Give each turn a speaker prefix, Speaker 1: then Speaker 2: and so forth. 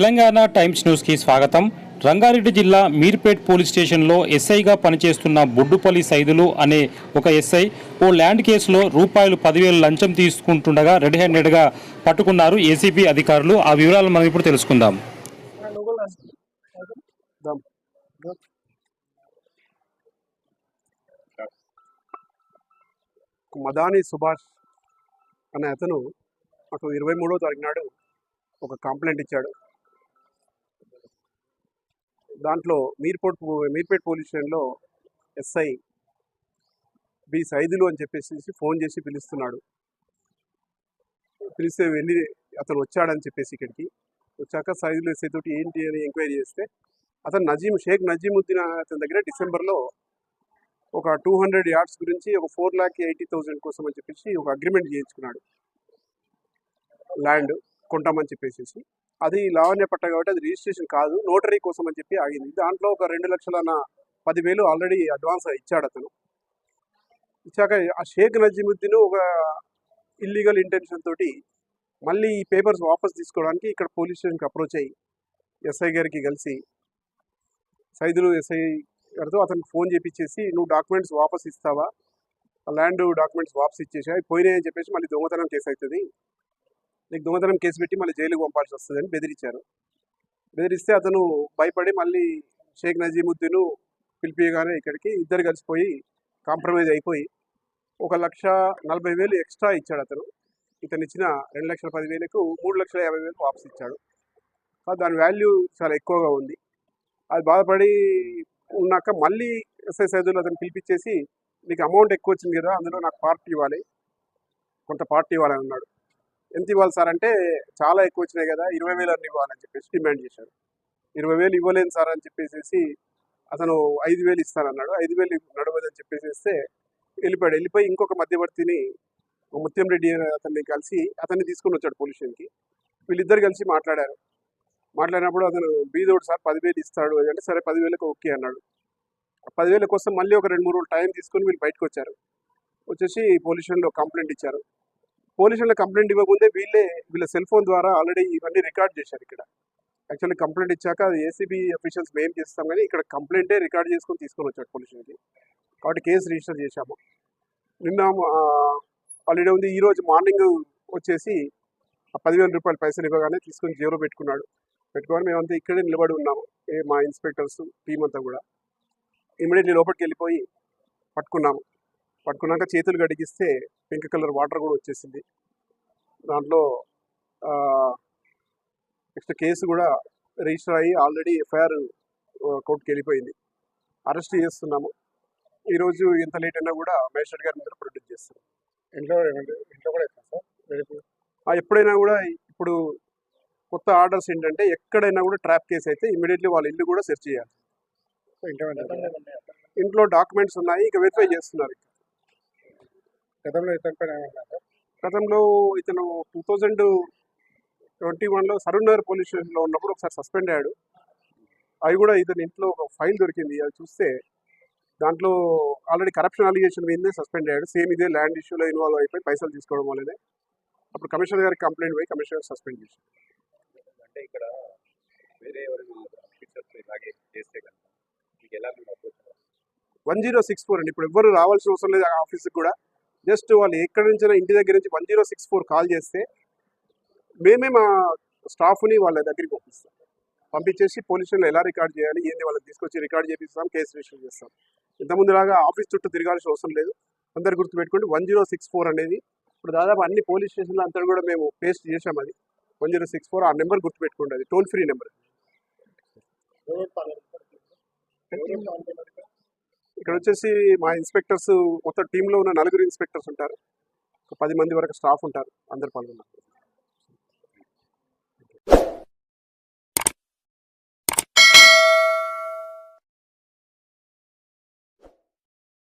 Speaker 1: Telangana times న్యూస్కి స్వాగతం. రంగారెడ్డి జిల్లా మీర్పేట్ పోలీస్ స్టేషన్లో ఎస్ఐగా పనిచేస్తున్న బొడ్డుపల్లి సైదులు అనే ఒక ఎస్ఐ ఓ ల్యాండ్ కేసులో రూపాయలు పదివేలు లంచం తీసుకుంటుండగా రెడ్ హ్యాండెడ్గా పట్టుకున్నారు ఏసీబీ అధికారులు. ఆ వివరాలు మనం ఇప్పుడు తెలుసుకుందాం.
Speaker 2: మదాని సుభాష్ అనే అతను మాకు ఇరవై మూడో తారీఖు నాడు ఒక కంప్లైంట్ ఇచ్చాడు. దాంట్లో మీర్పేట్ మీర్పేట్ పోలీస్ స్టేషన్లో ఎస్ఐ బి సైదులు అని చెప్పేసి ఫోన్ చేసి పిలుస్తున్నాడు. పిలిస్తే వెళ్ళి అతను వచ్చాడని చెప్పేసి ఇక్కడికి. వచ్చాక సైదులు ఎస్ఐ తోటి ఏంటి అని ఎంక్వైరీ చేస్తే అతను నజీం షేక్ నజీముద్దీన్ అతని దగ్గర డిసెంబర్లో ఒక టూ హండ్రెడ్ యార్డ్స్ గురించి ఒక ఫోర్ ల్యాక్ ఎయిటీ థౌసండ్ కోసం అని చెప్పేసి ఒక అగ్రిమెంట్ చేయించుకున్నాడు. ల్యాండ్ కొంటామని చెప్పేసి అది లావణ్య పట్ట కాబట్టి అది రిజిస్ట్రేషన్ కాదు నోటరీ కోసం అని చెప్పి ఆగింది. దాంట్లో ఒక రెండు లక్షల పదివేలు ఆల్రెడీ అడ్వాన్స్ ఇచ్చాడు అతను. ఇచ్చాక ఆ షేక్ నజీముద్దీన్ ఒక ఇల్లీగల్ ఇంటెన్షన్ తోటి మళ్ళీ ఈ పేపర్స్ వాపస్ తీసుకోవడానికి ఇక్కడ పోలీస్ స్టేషన్కి అప్రోచ్ అయ్యి ఎస్ఐ గారికి కలిసి సైదులు ఎస్ఐ గారితో అతనికి ఫోన్ చేపించేసి నువ్వు డాక్యుమెంట్స్ వాపస్ ఇస్తావా? ల్యాండ్ డాక్యుమెంట్స్ వాపస్ ఇచ్చేసా పోయినాయని చెప్పేసి మళ్ళీ దొంగతనం కేసు అవుతుంది నీకు దొంగతనం కేసు పెట్టి మళ్ళీ జైలుకు పంపాల్సి వస్తుందని బెదిరించారు. బెదిరిస్తే అతను భయపడి మళ్ళీ షేక్ నజీముద్దీను పిలిపియగానే ఇక్కడికి ఇద్దరు కలిసిపోయి కాంప్రమైజ్ అయిపోయి ఒక లక్ష నలభై వేలు ఎక్స్ట్రా ఇచ్చాడు అతను. ఇతను ఇచ్చిన రెండు లక్షల పదివేలకు మూడు లక్షల యాభై వేలు వాపస్ ఇచ్చాడు. దాని వాల్యూ చాలా ఎక్కువగా ఉంది. అది బాధపడి ఉన్నాక మళ్ళీ ఎస్ఐ సైదులు అతను పిలిపించేసి నీకు అమౌంట్ ఎక్కువ వచ్చింది కదా అందులో నాకు పార్టీ ఇవ్వాలి. కొంత పార్టీ ఇవ్వాలని అన్నాడు. ఎంత ఇవ్వాలి సార్ అంటే చాలా ఎక్కువ వచ్చినాయి కదా ఇరవై వేలు అన్ని ఇవ్వాలని చెప్పేసి డిమాండ్ చేశారు. ఇరవై వేలు ఇవ్వలేను సార్ అని చెప్పేసి అతను ఐదు వేలు ఇస్తానన్నాడు. ఐదు వేలు నడవదని చెప్పేసేస్తే వెళ్ళిపోయాడు. వెళ్ళిపోయి ఇంకొక మధ్యవర్తిని ముత్యం రెడ్డి అతన్ని కలిసి అతన్ని తీసుకొని వచ్చాడు పోలీస్ స్టేషన్కి. వీళ్ళిద్దరు కలిసి మాట్లాడారు. మాట్లాడినప్పుడు అతను బీదోడు సార్ పదివేలు ఇస్తాడు అని అంటే సరే పదివేలకు ఓకే అన్నాడు. ఆ పదివేల కోసం మళ్ళీ ఒక రెండు మూడు రోజులు టైం తీసుకొని వీళ్ళు బయటకు వచ్చారు. వచ్చేసి పోలీస్ స్టేషన్లో కంప్లైంట్ ఇచ్చారు. పోలీసులు కంప్లైంట్ ఇవ్వకముందే వీళ్ళే వీళ్ళ సెల్ ఫోన్ ద్వారా ఆల్రెడీ ఇవన్నీ రికార్డ్ చేశారు ఇక్కడ. యాక్చువల్లీ కంప్లైంట్ ఇచ్చాక అది ఏసీబీ అఫీషియల్స్ మేము చేస్తాం కానీ ఇక్కడ కంప్లైంటే రికార్డ్ చేసుకొని తీసుకొని వచ్చాడు పోలీసులకి. కాబట్టి కేసు రిజిస్టర్ చేశాము. నిన్న ఆల్రెడీ ఉంది. ఈరోజు మార్నింగ్ వచ్చేసి ఆ పదివేల రూపాయలు పైసలు ఇవ్వగానే తీసుకొని జీరో పెట్టుకున్నాడు. పెట్టుకొని మేమంతా ఇక్కడే నిలబడి ఉన్నాము. ఏ మా ఇన్స్పెక్టర్స్ టీం అంతా కూడా. ఇమీడియట్లీ లోపలికి వెళ్ళిపోయి పట్టుకున్నాము. పట్టుకున్నాక చేతులు గడిగిస్తే పింక్ కలర్ వాటర్ కూడా వచ్చేసింది. దాంట్లో నెక్స్ట్ కేసు కూడా రిజిస్టర్ అయ్యి ఆల్రెడీ ఎఫ్ఐఆర్ కోర్టుకి వెళ్ళిపోయింది. అరెస్ట్ చేస్తున్నాము. ఈరోజు ఎంత లేట్ అయినా కూడా మేజిస్ట్రేట్ గారి మీద ప్రొడ్యూస్ చేస్తాం
Speaker 3: ఇంట్లో ఇంట్లో కూడా సార్?
Speaker 2: ఎప్పుడైనా కూడా ఇప్పుడు కొత్త ఆర్డర్స్ ఏంటంటే ఎక్కడైనా కూడా ట్రాప్ కేసు అయితే ఇమీడియట్లీ వాళ్ళ ఇల్లు కూడా సెర్చ్ చేయాలి.
Speaker 3: ఇంట్లో
Speaker 2: డాక్యుమెంట్స్ ఉన్నాయి. ఇక వెరిఫై చేస్తున్నారు.
Speaker 3: గతంలో ఇతని
Speaker 2: గతంలో ఇతను టూ థౌజండ్ ట్వంటీ వన్లో సరూనగర్ పోలీస్ స్టేషన్లో ఉన్నప్పుడు ఒకసారి సస్పెండ్ అయ్యాడు. అవి కూడా ఇతని ఇంట్లో ఒక ఫైల్ దొరికింది. అది చూస్తే దాంట్లో ఆల్రెడీ కరప్షన్ అలిగేషన్ మీదనే సస్పెండ్ అయ్యాడు. సేమ్ ఇదే ల్యాండ్ ఇష్యూలో ఇన్వాల్వ్ అయిపోయి పైసలు తీసుకోవడం వల్లనే అప్పుడు కమిషనర్ గారికి కంప్లైంట్ పోయి కమిషనర్ గారు సస్పెండ్ చేశారు
Speaker 4: అంటే ఇక్కడ వేరే ఇలాగే చేస్తే ఎలా?
Speaker 2: వన్ జీరో సిక్స్ ఫోర్ అండి. ఇప్పుడు ఎవ్వరు రావాల్సిన అవసరం లేదు ఆ ఆఫీస్కి కూడా. జస్ట్ వాళ్ళు ఎక్కడి నుంచైనా ఇంటి దగ్గర నుంచి one zero six four call చేస్తే మేమే మా స్టాఫ్ని వాళ్ళ దగ్గరికి పంపిస్తాం. పంపించేసి పోలీసులు ఎలా రికార్డ్ చేయాలి ఏంది వాళ్ళకి తీసుకొచ్చి రికార్డ్ చేపిస్తాం కేసు రిజిస్టర్ చేస్తాం. ఇంతకుముందులాగా ఆఫీస్ చుట్టూ తిరగాల్సిన అవసరం లేదు. అందరు గుర్తుపెట్టుకోండి వన్ జీరో సిక్స్ ఫోర్ అనేది ఇప్పుడు దాదాపు అన్ని పోలీస్ స్టేషన్లు అంతా కూడా మేము పేస్ట్ చేసాం అది. వన్ జీరో సిక్స్ ఫోర్ ఆ నెంబర్ గుర్తుపెట్టుకోండి అది టోల్ ఫ్రీ నెంబర్
Speaker 3: ఎవరు పాల్గొన్నారు? ఎవరు పాల్గొన్నారు?
Speaker 2: ఇక్కడ వచ్చేసి మా ఇన్స్పెక్టర్స్ మొత్తం టీంలో ఉన్న నలుగురు ఇన్స్పెక్టర్స్ ఉంటారు. ఒక పది మంది వరకు స్టాఫ్ ఉంటారు అందరు పాల్గొన్నారు.